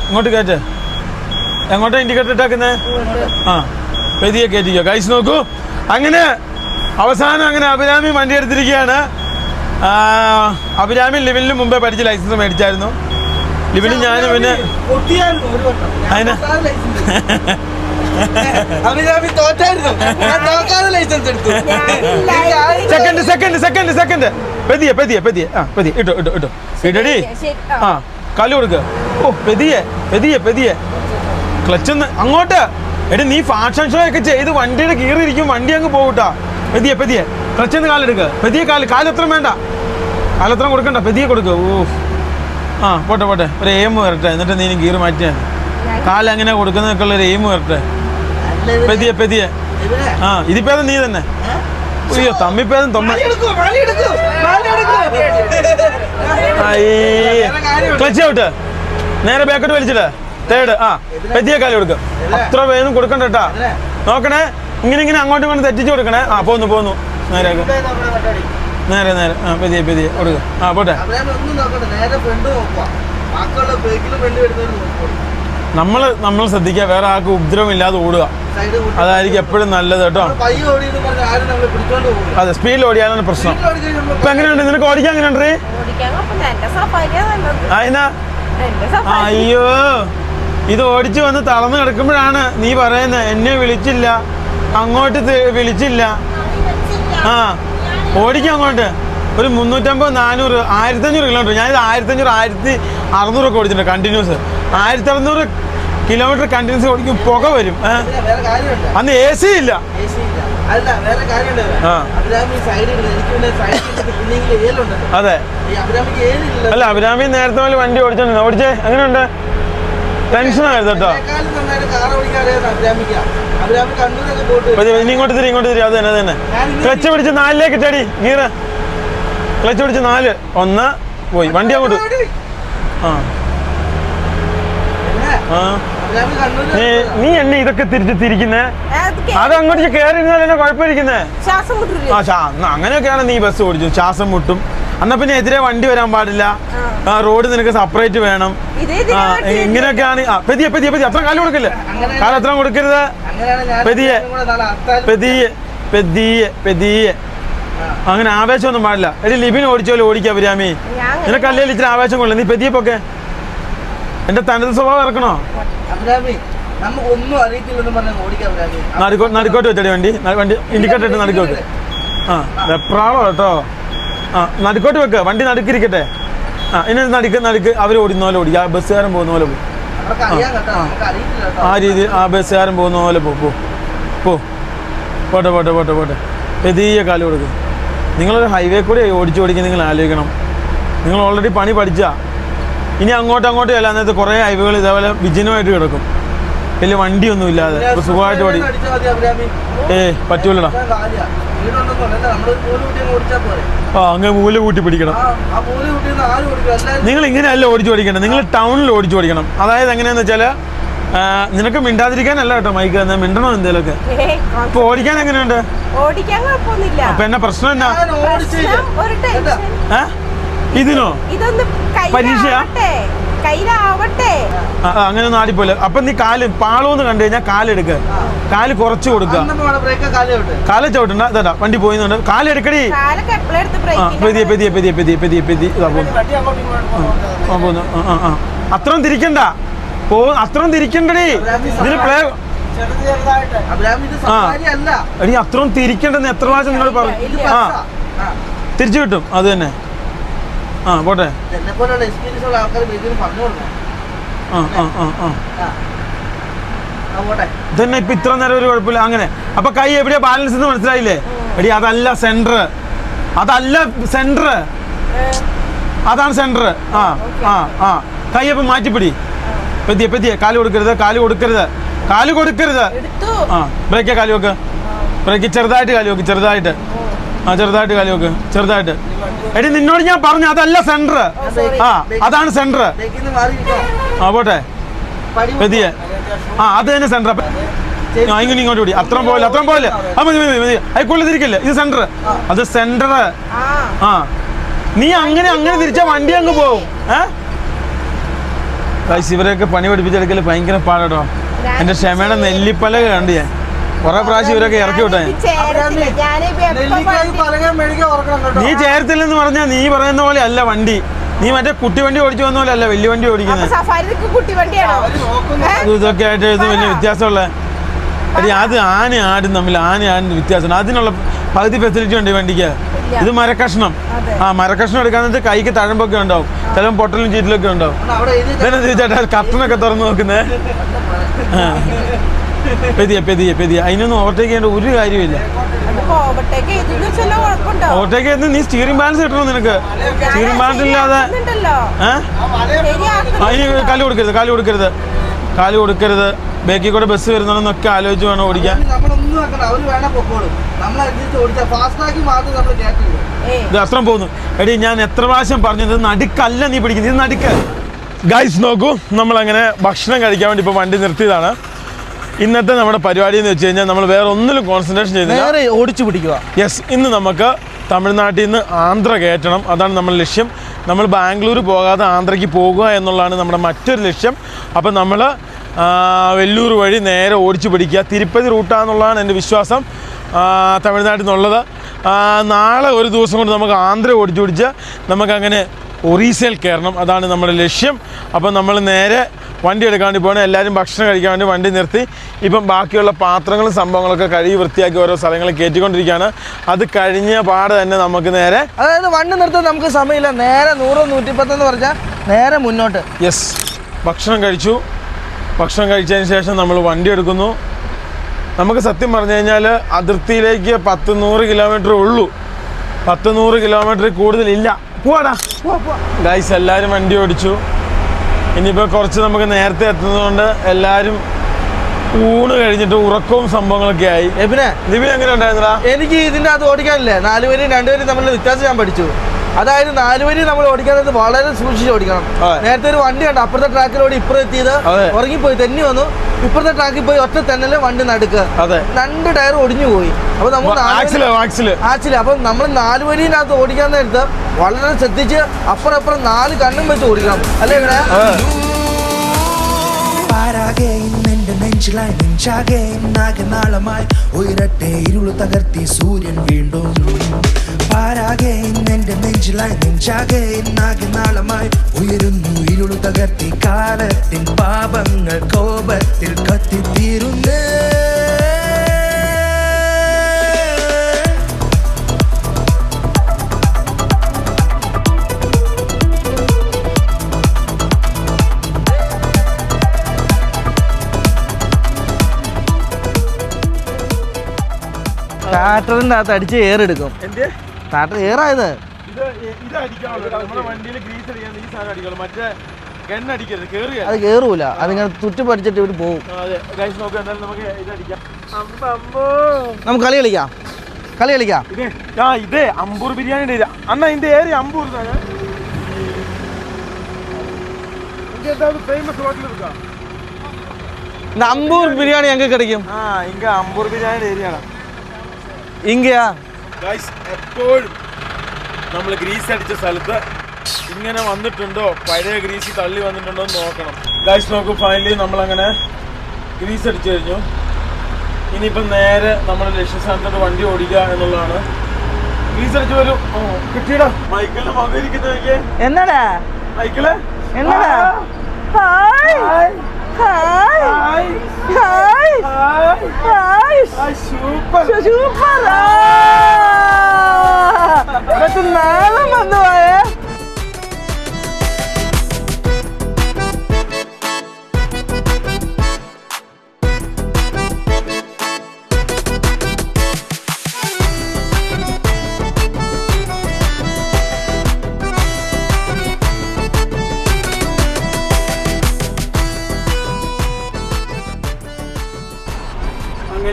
ഇങ്ങോട്ട് കയറ്റ എങ്ങോട്ടാ ഇൻഡിക്കേറ്റർ ഇട്ടാക്കുന്നേ? ആ പെതിയെ കയറ്റിക്കോ കൈസ് നോക്കൂ. അങ്ങനെ അവസാനം അങ്ങനെ അഭിരാമി വണ്ടി എടുത്തിരിക്കുകയാണ്. അഭിരാമി ലിവിനിന് മുമ്പേ പഠിച്ച് ലൈസൻസ് മേടിച്ചായിരുന്നു. ലിവിനും ഞാനും പിന്നെ അതിന്? അഭിരാമി തോറ്റായിരുന്നു. ഞാൻ തോക്കാതെ ലൈസൻസ് എടുത്തു. സെക്കൻഡ് സെക്കൻഡ് സെക്കൻഡ് സെക്കൻഡ് പെതിയെ പെതിയെ പെതിയെ. ആ പെതിയെ. ഇട്ടോ ഇട്ടോ ഇട്ടോ. ഇടടി. ആ. കാൽ കൊടുക്ക. ഓ പെതിയെ പെതിയെ പെതിയെ. ക്ലച്ചൊന്ന് അങ്ങോട്ട്. എടി നീ ഫാഷൻ ഷോ ഒക്കെ ചെയ്ത് വണ്ടിയുടെ കീറിയിരിക്കും. വണ്ടി അങ്ങ് പോകൂട്ടാ പെതിയെ പെതിയെ. ക്ലച്ചെന്ന് കാലെടുക്കുക പെതിയെ കാൽ കാലത്രം വേണ്ട. കാലത്രം കൊടുക്കണ്ട. പെതിയെ കൊടുക്കുക ഓ. ആ പോട്ടെ പോട്ടെ. ഒരു എയിം വരട്ടെ. എന്നിട്ട് നീ ഗീർ മാറ്റിയാൽ കാലെങ്ങനെ കൊടുക്കുന്നതൊക്കെ ഉള്ള ഒരു എയിം വരട്ടെ. പെതിയെ പെതിയെ. ആ ഇതിപ്പേദം നീ തന്നെ. അയ്യോ തമ്മിപ്പേദം തൊമ്മ. Clutch out. നേരെ ബാക്കോട്ട് വലിച്ചിട്ട് തേർഡ് ആ പെതിയെ കാലി കൊടുക്കും. അത്ര വേഗം കൊടുക്കണ്ട കേട്ടാ. നോക്കണേ. ഇങ്ങനെ ഇങ്ങനെ അങ്ങോട്ടും ഇങ്ങോട്ട് തെറ്റിച്ച് കൊടുക്കണേ. ആ പോന്നു പോന്നു. നേരെ. നേരെ നേരെ. ആ പെതിയെ പെതിയെ. കൊടുക്കുക ആ പോട്ടെ. അഭിരാമി ഒന്നും നോക്കണ്ട. നേരെ ഫ്രണ്ട് നോക്കുക ബാക്കിയുള്ള ബേക്കിലും ഫ്രണ്ട് വരുന്നവർ നോക്കോളൂ നമ്മൾ നമ്മൾ ശ്രദ്ധിക്കുക വേറെ ആൾക്ക് ഉപദ്രവമില്ലാതെ ഓടുക. അതായിരിക്കും എപ്പോഴും നല്ലത് കേട്ടോ. അതെ സ്പീഡിൽ ഓടിയാലാണ് പ്രശ്നം. ഇപ്പൊ എങ്ങനെയുണ്ട്? നിനക്ക് ഓടിക്കാൻ എങ്ങനെയുണ്ട്? അതിനാ അയ്യോ ഇത് ഓടിച്ചു വന്ന് തളർന്നു കിടക്കുമ്പോഴാണ് നീ പറയുന്നത് എന്നെ വിളിച്ചില്ല അങ്ങോട്ട് വിളിച്ചില്ല. ആ ഓടിക്കാം അങ്ങോട്ട്. ഒരു മുന്നൂറ്റമ്പത് നാനൂറ് ആയിരത്തഞ്ഞൂറ് കിലോമീറ്റർ ഞാനിത് ആയിരത്തഞ്ഞൂറ് ആയിരത്തി അറുന്നൂറൊക്കെ ഓടിച്ചിട്ടുണ്ട് കണ്ടിന്യൂസ് ആയിരത്തി അറുന്നൂറ് കിലോമീറ്റർ കണ്ടിന്യൂസ് ഓടിക്കും പുക വരും. അന്ന് എ സി ഇല്ല. അതെ. അല്ല അഭിരാമി നേരത്തെ പോലെ വണ്ടി ഓടിച്ചോണ്ട് ഓടിച്ചേ? എങ്ങനെയുണ്ട്? ടെൻഷനായിരുന്നു കേട്ടോ ഇനി ഇങ്ങോട്ട് തിരി ഇങ്ങോട്ട് തിരി. അത് തന്നെ അത് തന്നെ. ക്ലച്ച് പിടിച്ച് നാലിലേക്ക് ചടി ഗീറ ക്ലച്ച് പിടിച്ച് നാല് ഒന്ന് പോയി. വണ്ടി അങ്ങോട്ട്. ആ. പിന്നെ? ആ. നീ എന്നെ ഇതൊക്കെ തിരിച്ച് തിരിക്കുന്നേ? അത് അങ്ങോട്ട് കയറി ഇരുന്നാൽ എന്നെ കുഴപ്പമിരിക്കുന്നേ? ആ അങ്ങനെയൊക്കെയാണ് നീ ബസ് ഓടിച്ചു ശ്വാസം മുട്ടും. എന്നാ പിന്നെ എതിരെ വണ്ടി വരാൻ പാടില്ല. റോഡ് നിനക്ക് സെപ്പറേറ്റ് വേണം. ഇങ്ങനെയൊക്കെയാണ്. പെതിയെ പെതിയെ പെതിയെ. അത്ര കാലം കൊടുക്കില്ലേ? കാലം അത്ര കൊടുക്കരുത്. പെതിയെ. പെതിയെ പെതിയെ പെതിയെ. അങ്ങനെ ആവേശമൊന്നും പാടില്ല. എടി ലിബിൻ ഓടിച്ചോലും ഓടിക്കാ ബിരാമി ഞാൻ നിനക്ക് അല്ലെങ്കിൽ ഇച്ചിരി ആവേശം കൊള്ളു നീ പെതിയപ്പൊക്കെ എന്റെ തനത് സ്വഭാവം ഇറക്കണോ? നടുക്കോട്ട് വെച്ചടി വണ്ടി. വണ്ടി ഇൻഡിക്കേറ്റർ ഇട്ട് നടുക്ക് വെക്ക്. ആ വെപ്രാളോ കേട്ടോ. ആ നടുക്കോട്ട് വെക്ക്. വണ്ടി നടുക്കിരിക്കട്ടെ. ആ ഇനി നടുക്ക് നടുക്ക്. അവർ ഓടുന്ന പോലെ ഓടിക്കുക ആ ബസ്സുകാരൻ പോകുന്ന പോലെ പോകും ആ രീതി ആ ബസ്സുകാരൻ പോകുന്ന പോലെ പോ പോ. പോ. പോട്ടെ പോട്ടെ പോട്ടെ പോട്ടെ. പെതിയ കാൽ കൊടുക്കും. നിങ്ങളൊരു ഹൈവേ കൂടി ഓടിച്ച് ഓടിക്കാൻ നിങ്ങൾ ആലോചിക്കണം. നിങ്ങൾ ഓൾറെഡി പണി പഠിച്ചാ. ഇനി അങ്ങോട്ടും അങ്ങോട്ടും അല്ല അന്നത്തെ കുറേ ഹൈവേകൾ ഇതേപോലെ വിജനമായിട്ട് കിടക്കും. വലിയ വണ്ടിയൊന്നും ഇല്ലാതെ സുഖമായിട്ട് ഓടി. ഏ പറ്റൂലടാ. ആ അങ്ങ് മൂല കൂട്ടി പിടിക്കണം. നിങ്ങൾ ഇങ്ങനെയല്ല ഓടിച്ചു ഓടിക്കണം നിങ്ങൾ ടൗണിൽ ഓടിച്ചു ഓടിക്കണം. അതായത് എങ്ങനെയാന്ന് വെച്ചാൽ നിനക്ക് മിണ്ടാതിരിക്കാനല്ല കേട്ടോ മൈക്ക് തന്നെ. മിണ്ടണോ എന്തേലൊക്കെ? അപ്പൊ ഓടിക്കാൻ എങ്ങനെയുണ്ട്? ഓടിക്കാൻ കുഴപ്പമൊന്നുമില്ല. അപ്പൊ എന്നെ പ്രശ്നം എന്നാ? ഇതിനോ? പരീക്ഷ അങ്ങനെ ഒന്നും ആടിപ്പോലെ അപ്പൊ നീ കാൽ പാളോന്ന് കണ്ടു കഴിഞ്ഞാൽ കാലെടുക്ക. കാൽ കുറച്ച് കൊടുക്കുക. കാല ചവിട്ടണ്ട. ഇതാ വണ്ടി പോയിന്നുണ്ട്. കാലെടുക്കടി പെതിയെ ബ്രേക്ക് പെതിയെ പെതിയെ പെതിയെ പെതിയെ. പെതി ഇതാ പോകുന്നു അത്രയും തിരിക്കണ്ട. പോ അത്രയും തിരിക്കണ്ടടി. ഇതിന് പ്ലേ ആ. എടി അത്രയും തിരിക്കണ്ടെന്ന് എത്ര പ്രാവശ്യം നിന്നോട് പറഞ്ഞു? ആ. തിരിച്ചു കിട്ടും അത് തന്നെ. ആ, പോട്ടെ. ഇതന്നെ ഇപ്പൊ ഇത്ര നേരം ഒരു കുഴപ്പമില്ല. അങ്ങനെ. അപ്പൊ കൈ എവിടെയാ? ബാലൻസ് എന്ന് മനസ്സിലായില്ലേ? എടി അതല്ല സെന്റർ അതല്ല സെന്റർ അതാണ് സെന്റർ ആ ആ ആ. കൈ അപ്പൊ മാറ്റിപ്പിടി. പതിയെ പതിയെ. കാൽ കൊടുക്കരുത് കാൽ കൊടുക്കരുത്. കാൽ കൊടുക്കരുത്. ആ ബ്രേക്ക് കാൽ വെക്ക്. ബ്രേക്ക് ചെറുതായിട്ട് കാൽ വെക്ക് ചെറുതായിട്ട്. ആ ചെറുതായിട്ട് കാൽ വെക്ക് ചെറുതായിട്ട്. എടി നിന്നോട് ഞാൻ പറഞ്ഞു അതല്ല സെന്റർ. ആ അതാണ് സെന്റർ. ആ പോട്ടെ. പടി പതിയെ. ആ അത് തന്നെ സെന്റർ. ആ ഇങ്ങനെ ഇങ്ങോട്ട് കൂടി അത്രയും പോലെ അത്രയും പോലെ ആ മതി മതി മതി അതിക്കുള്ളിൽ തിരിക്കില്ല? ഇത് സെന്റർ. അത് സെന്റർ. ആ. നീ അങ്ങനെ അങ്ങനെ തിരിച്ചാ വണ്ടി അങ്ങ് പോവും. ഏ? ഗൈസ്, ഇവരെയൊക്കെ പണി പഠിപ്പിച്ചെടുക്കൽ ഭയങ്കര പാടാട്ടോ. എന്റെ ക്ഷമയുടെ നെല്ലിപ്പലക കണ്ടു ഞാൻ. കുറെ പ്രാവശ്യം ഇവരൊക്കെ ഇറക്കി വിട്ടേ നീ ചേർത്തില്ലെന്ന് പറഞ്ഞാൽ നീ പറയുന്ന പോലെ അല്ല വണ്ടി. നീ മറ്റേ കുട്ടി വണ്ടി ഓടിച്ചു വന്ന പോലെ അല്ല വലിയ വണ്ടി ഓടിക്കുന്നത് ഇതൊക്കെ ആയിട്ട് വലിയ വ്യത്യാസമുള്ള അത് ആന ആടും തമ്മിൽ ആന ആടിന് വ്യത്യാസം. അതിനുള്ള പകുതി ഫെസിലിറ്റി ഉണ്ട് വണ്ടിക്ക്. ഇത് മരക്കഷ്ണം. ആ മരക്കഷ്ണം എടുക്കാന്നിട്ട് കൈക്ക് തഴമ്പൊക്കെ ഉണ്ടാവും. ചിലപ്പോൾ പൊട്ടലും ചീറ്റിലൊക്കെ ഉണ്ടാവും. ചേട്ടാ കർട്ടനൊക്കെ തുറന്നു നോക്കുന്നേ? പെതിയ പെതിയ പെതിയെ. അതിനൊന്നും ഓവർടേക്ക് ചെയ്യേണ്ട ഒരു കാര്യമില്ല ഓവർടേക്ക് ചെയ്ത് നീ സ്റ്റീറിംഗ് ബാലൻസ് കിട്ടണം നിനക്ക്? സ്റ്റീറിംഗ് ബാലൻസ് ഇല്ലാതെ. അതിന് കാൽ കൊടുക്കരുത് കാൽ കൊടുക്കരുത്. കാൽ കൊടുക്കരുത്. ബേക്കിൽ കൂടെ ബസ് വരുന്നതെന്നൊക്കെ ആലോചിച്ച് വേണം ഓടിക്കാൻ. ഇത് അത്ര പോകുന്നു. എടി ഞാൻ എത്ര പ്രാവശ്യം പറഞ്ഞത്? ഇത് നടുക്കല്ല നീ പിടിക്കുന്നത്. ഇത് നടുക്ക. ഗൈസ് നോക്കൂ. നമ്മളങ്ങനെ ഭക്ഷണം കഴിക്കാൻ വേണ്ടി ഇപ്പോൾ വണ്ടി നിർത്തിയതാണ്. ഇന്നത്തെ നമ്മുടെ പരിപാടി എന്ന് വെച്ച് കഴിഞ്ഞാൽ നമ്മൾ വേറെ ഒന്നിലും കോൺസെൻട്രേഷൻ നേരെ ഓടിച്ചു പിടിക്കുക യെസ് ഇന്ന് നമുക്ക് തമിഴ്നാട്ടിൽ നിന്ന് ആന്ധ്ര കയറ്റണം. അതാണ് നമ്മുടെ ലക്ഷ്യം. നമ്മൾ ബാംഗ്ലൂർ പോകാതെ ആന്ധ്രയ്ക്ക് പോകുക എന്നുള്ളതാണ് നമ്മുടെ മറ്റൊരു ലക്ഷ്യം. അപ്പം നമ്മൾ വെല്ലൂർ വഴി നേരെ ഓടിച്ചു പിടിക്കുക. തിരുപ്പതി റൂട്ടാന്നുള്ളതാണ് എന്റെ വിശ്വാസം. തമിഴ്നാട്ടിൽ നിന്നുള്ളത്. നാളെ ഒരു ദിവസം കൊണ്ട് നമുക്ക് ആന്ധ്ര ഓടിച്ചു പിടിച്ച് നമുക്കങ്ങനെ ഒറീസയിൽ കയറണം. അതാണ് നമ്മുടെ ലക്ഷ്യം. അപ്പം നമ്മൾ നേരെ വണ്ടി എടുക്കാൻ വേണ്ടി പോകണം. എല്ലാവരും ഭക്ഷണം കഴിക്കാൻ വേണ്ടി വണ്ടി നിർത്തി. ഇപ്പം ബാക്കിയുള്ള പാത്രങ്ങളും സംഭവങ്ങളൊക്കെ കഴുകി വൃത്തിയാക്കി ഓരോ സ്ഥലങ്ങളിൽ കയറ്റിക്കൊണ്ടിരിക്കുകയാണ്. അത് കഴിഞ്ഞ പാട് തന്നെ നമുക്ക് നേരെ അതായത് വണ്ടി നിർത്താൻ നമുക്ക് സമയമില്ല. നേരെ നൂറ് നൂറ്റിപ്പത്തെന്ന് പറഞ്ഞാൽ നേരെ മുന്നോട്ട്. യെസ് ഭക്ഷണം കഴിച്ചു. ഭക്ഷണം കഴിച്ചതിന് ശേഷം നമ്മൾ വണ്ടി എടുക്കുന്നു. നമുക്ക് സത്യം പറഞ്ഞു കഴിഞ്ഞാൽ അതിർത്തിയിലേക്ക് പത്ത് നൂറ് കിലോമീറ്റർ ഉള്ളൂ. പത്ത് നൂറ് കിലോമീറ്റർ കൂടുതലില്ല പോവാടാ. ഗൈസ് എല്ലാവരും വണ്ടി ഓടിച്ചു. ഇനിയിപ്പോൾ കുറച്ച് നമുക്ക് നേരത്തെ എത്തുന്നതുകൊണ്ട് എല്ലാവരും ഊണ് കഴിഞ്ഞിട്ട് ഉറക്കവും സംഭവങ്ങളൊക്കെ ആയി. എബിനെ ലിബി എങ്ങനെ ഉണ്ടായിരുന്നടാ? എനിക്ക് ഇതിന്റെ അത് ഓടിക്കാനില്ലേ? നാലുപേരും രണ്ടുപേരും തമ്മിലുള്ള വ്യത്യാസം ഞാൻ പഠിച്ചു. അതായത് നാലുവരി നമ്മൾ ഓടിക്കാനത് വളരെ സൂക്ഷിച്ച് ഓടിക്കണം. നേരത്തെ ഒരു വണ്ടി കണ്ട? അപ്പുറത്തെ ട്രാക്കിലൂടെ ഇപ്പുറം എത്തിയത് അതെ. ഉറങ്ങിപ്പോയി തെന്നി വന്നു. ഇപ്പുറത്തെ ട്രാക്കിൽ പോയി ഒറ്റ തെന്നൽ വണ്ടി നടുക്ക്. അതെ. രണ്ട് ടയർ ഒടിഞ്ഞു പോയി. അപ്പൊ നമ്മൾ ആക്സിൽ അപ്പം നമ്മൾ നാലുവരിനകത്ത് ഓടിക്കാൻ നേരത്ത് വളരെ ശ്രദ്ധിച്ച് അപ്പുറം അപ്പുറം നാല് കണ്ണും വെച്ച് ഓടിക്കണം. അല്ലേ ഇവിടെ ഇന്നെന്റെ നെഞ്ചിലായി നെഞ്ചാകെ നാകെ നാളമായി ഉയരട്ടെ ഇരുളു തകർത്തി സൂര്യൻ വീണ്ടും പാരാകെ ഇന്നെന്റെ നെഞ്ചിലായി നെഞ്ചാകെ നാകെ നാളമായി ഉയരുന്നു ഇരുളു തകർത്തി കാലത്തിൻ പാപങ്ങൾ കോപത്തിൽ കത്തിത്തീരുന്നേ. ട്രാക്ടറിന്റെ അകത്ത് അടിച്ച് ഏറെടുക്കും. ട്രാക്ടർ ഏറായത്? അത് കേറൂല. അതിങ്ങനെ തുറ്റി പഠിച്ചിട്ട് ഇവർ പോകും നമുക്ക് കളി കളിക്കാം. കളി കളിക്കാം. ഇത് അമ്പൂർ ബിരിയാണി അണ്ണ ഇതിന്റെ ഏറെ അമ്പൂർ ഫേമസ് അമ്പൂർ ബിരിയാണി ഞങ്ങൾക്ക് கிடைக்கும் ஆ இங்க அம்பூர் ഗൈസ് എപ്പോഴും നമ്മൾ ഗ്രീസ് അടിച്ച സ്ഥലത്ത് ഇങ്ങനെ വന്നിട്ടുണ്ടോ? പഴയ ഗ്രീസ് തള്ളി വന്നിട്ടുണ്ടോ എന്ന് നോക്കണം. ഗൈസ് നോക്കൂ ഫൈനലി നമ്മളങ്ങനെ ഗ്രീസ് അടിച്ചു കഴിഞ്ഞു. ഇനിയിപ്പം നേരെ നമ്മുടെ ലക്ഷ്യസ്ഥാനത്തോട്ട് വണ്ടി ഓടിക്കുക എന്നുള്ളതാണ്. ഗ്രീസ് അടിച്ചു വരും ഓ കിട്ടിയടാ. മൈക്കിളിന്റെ മകൻ ഇരിക്കുന്നതൊക്കെ എന്നടാ? മൈക്കിൾ എന്നടാ hi. Hi. Hi. Hi. Super. മറ്റേ നാളെ വന്നു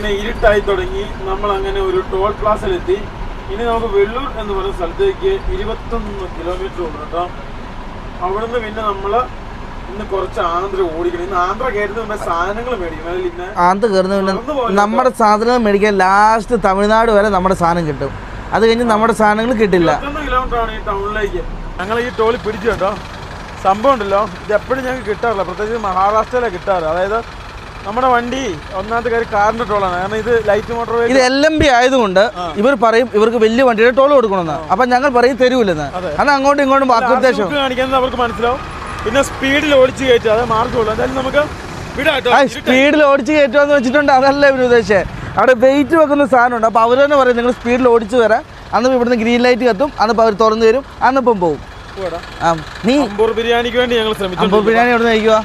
പോയേ അങ്ങനെ ഇരുട്ടായി തുടങ്ങി നമ്മൾ അങ്ങനെ ഒരു ടോൾ പ്ലാസയിലെത്തി ഇനി നമുക്ക് വെള്ളൂർ എന്ന് പറയുന്ന സ്ഥലത്തേക്ക് ഇരുപത്തൊന്ന് കിലോമീറ്റർ ഉണ്ട് കേട്ടോ. അവിടുന്ന് പിന്നെ നമ്മൾ ഇന്ന് കുറച്ച് ആന്ധ്ര ഓടിക്കണം. ഇന്ന് ആന്ധ്ര കയറുന്ന സാധനങ്ങൾ മേടിക്കണം ആന്ധ്ര കയറുന്ന പിന്നെ നമ്മുടെ സാധനങ്ങൾ മേടിക്കാൻ ലാസ്റ്റ് തമിഴ്നാട് വരെ നമ്മുടെ സാധനം കിട്ടും. അത് കഴിഞ്ഞ് നമ്മുടെ സാധനങ്ങൾ കിട്ടില്ല. കിലോമീറ്റർ ആണ് ഈ ടൗണിലേക്ക്. ഞങ്ങൾ ഈ ടോളിൽ പിടിച്ചു കേട്ടോ. സംഭവം ഉണ്ടല്ലോ ഇത് എപ്പോഴും ഞങ്ങൾക്ക് കിട്ടാറില്ല. പ്രത്യേകിച്ച് മഹാരാഷ്ട്രയിലാണ് കിട്ടാറ്. അതായത് നമ്മുടെ വണ്ടി ഒന്നാമത്തെ കാര്യം കാറിന്റെ ടോളാണ് കാരണം ഇത് ലൈറ്റ് മോട്ടോർ ഇത് എൽ എം ബി ആയതുകൊണ്ട് ഇവർ പറയും ഇവർക്ക് വലിയ വണ്ടിയുടെ ടോൾ കൊടുക്കണമെന്ന്. അപ്പൊ ഞങ്ങൾ പറയും തരൂലെന്ന്. കാരണം അങ്ങോട്ടും ഇങ്ങോട്ടും വാക്കുദ്ദേശം കാണിക്കുന്നത് അവർക്ക് മനസ്സിലാവും. പിന്നെ സ്പീഡിൽ ഓടിച്ച് കയറ്റുക അത് മാർഗമുള്ളൂ എന്തായാലും നമുക്ക്. സ്പീഡിൽ ഓടിച്ച് കയറ്റുമെന്ന് വെച്ചിട്ടുണ്ട്. അതല്ല ഇവർ ഉദ്ദേശിച്ചത് അവിടെ വെയിറ്റ് വെക്കുന്ന സാധനമുണ്ട്. അപ്പോൾ അവർ തന്നെ പറയും നിങ്ങൾ സ്പീഡിൽ ഓടിച്ച് വരാം. അന്ന് ഇവിടുന്ന് ഗ്രീൻ ലൈറ്റ് കത്തും. അന്നിപ്പോൾ അവർ തുറന്നു തരും. അന്നിപ്പം പോകും. നീ അമ്പൂർ ബിരിയാണിക്ക് വേണ്ടി ഞങ്ങൾ ശ്രമിക്കും അമ്പൂർ ബിരിയാണി എവിടെ നിന്ന് കഴിക്കുക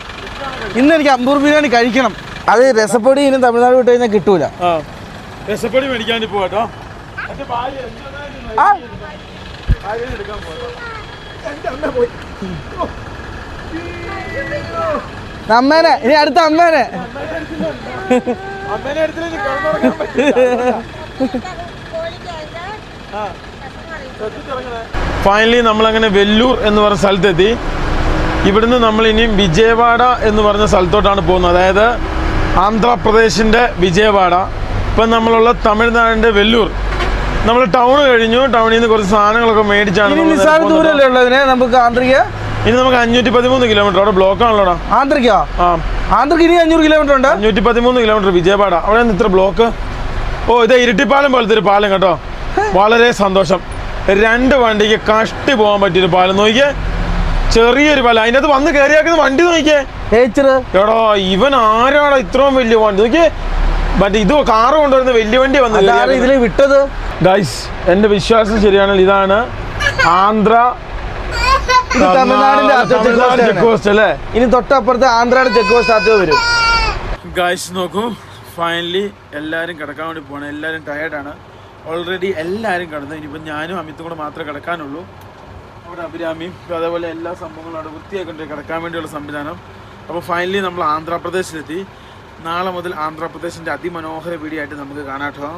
ഇന്ന് എനിക്ക് അമ്പൂർ ബിരിയാണി കഴിക്കണം. അത് രസപ്പൊടി ഇനി തമിഴ്നാട് വിട്ട് കഴിഞ്ഞാൽ കിട്ടൂല. രസപ്പൊടി മേടിക്കാൻ പോവാട്ടോ. അമ്മേനെ ഇനി അടുത്ത അമ്മേനെ. ഫൈനലി നമ്മളങ്ങനെ വെല്ലൂർ എന്ന് പറഞ്ഞ സ്ഥലത്തെത്തി. ഇവിടുന്ന് നമ്മൾ ഇനിയും വിജയവാഡ എന്ന് പറഞ്ഞ സ്ഥലത്തോട്ടാണ് പോകുന്നത്. അതായത് ആന്ധ്രാപ്രദേശിന്റെ വിജയവാഡ. ഇപ്പം നമ്മളുള്ള തമിഴ്നാടിന്റെ വെല്ലൂർ. നമ്മൾ ടൗൺ കഴിഞ്ഞു. ടൗണിൽ നിന്ന് കുറച്ച് സാധനങ്ങളൊക്കെ മേടിച്ചാണ്. ദൂരമല്ലേ ഉള്ളതിനെ നമുക്ക് ആന്ധ്രിക ഇനി നമുക്ക് അഞ്ഞൂറ്റി പതിമൂന്ന് കിലോമീറ്റർ. അവിടെ ബ്ലോക്ക് ആണല്ലോടാ ആന്ധ്രിക്കോ ആ. ആന്ധ്രക്ക് ഇനി അഞ്ഞൂറ് കിലോമീറ്റർ ഉണ്ട്? അഞ്ഞൂറ്റി പതിമൂന്ന് കിലോമീറ്റർ വിജയവാഡ. അവിടെ നിന്ന് ഇത്ര ബ്ലോക്ക്? ഓ ഇത് ഇരട്ടിപ്പാലം പോലത്തെ ഒരു പാലം കേട്ടോ. വളരെ സന്തോഷം. രണ്ട് വണ്ടിക്ക് കഷ്ടി പോകാൻ പറ്റിയൊരു പാലം. നോക്കിയേ. ചെറിയൊരു പാലം. അതിനകത്ത് വന്ന് കയറിയാക്കുന്ന വണ്ടി നോക്കിയേ. എടാ ഇവൻ ആരാടാ ഇത്രയും വലിയ വണ്ടി നോക്കിയേ മറ്റേ ഇത് കാറ് കൊണ്ടുവരുന്ന വലിയ വണ്ടി വന്ന് അതാണ് ഇതിൽ വിട്ടത്? ഗൈസ് എന്റെ വിശ്വാസം ശരിയാണെങ്കിൽ ഇതാണ് ആന്ധ്ര തമിഴ്നാടിന്റെ ചെക്ക് പോസ്റ്റ് അല്ലേ? ഇനി തൊട്ടപ്പുറത്ത് ആന്ധ്രയുടെ ചെക്ക് പോസ്റ്റ് ആദ്യം വരും. ഗൈസ് നോക്കൂ. ഫൈനലി എല്ലാവരും കിടക്കാൻ വേണ്ടി പോകണം എല്ലാവരും ടയേർഡാണ് ഓൾറെഡി എല്ലാവരും കിടന്നു. ഇനിയിപ്പോൾ ഞാനും അമിത്തും കൂടെ മാത്രമേ കിടക്കാനുള്ളൂ. അവിടെ അഭിരാമിയും അതേപോലെ എല്ലാ സംഭവങ്ങളും അവിടെ വൃത്തിയാക്കൊണ്ട് കിടക്കാൻ വേണ്ടിയുള്ള സംവിധാനം. അപ്പോൾ ഫൈനലി നമ്മൾ ആന്ധ്രാപ്രദേശിലെത്തി. നാളെ മുതൽ ആന്ധ്രാപ്രദേശിന്റെ അതിമനോഹര വീഡിയോ ആയിട്ട് നമുക്ക് കാണാട്ടോ.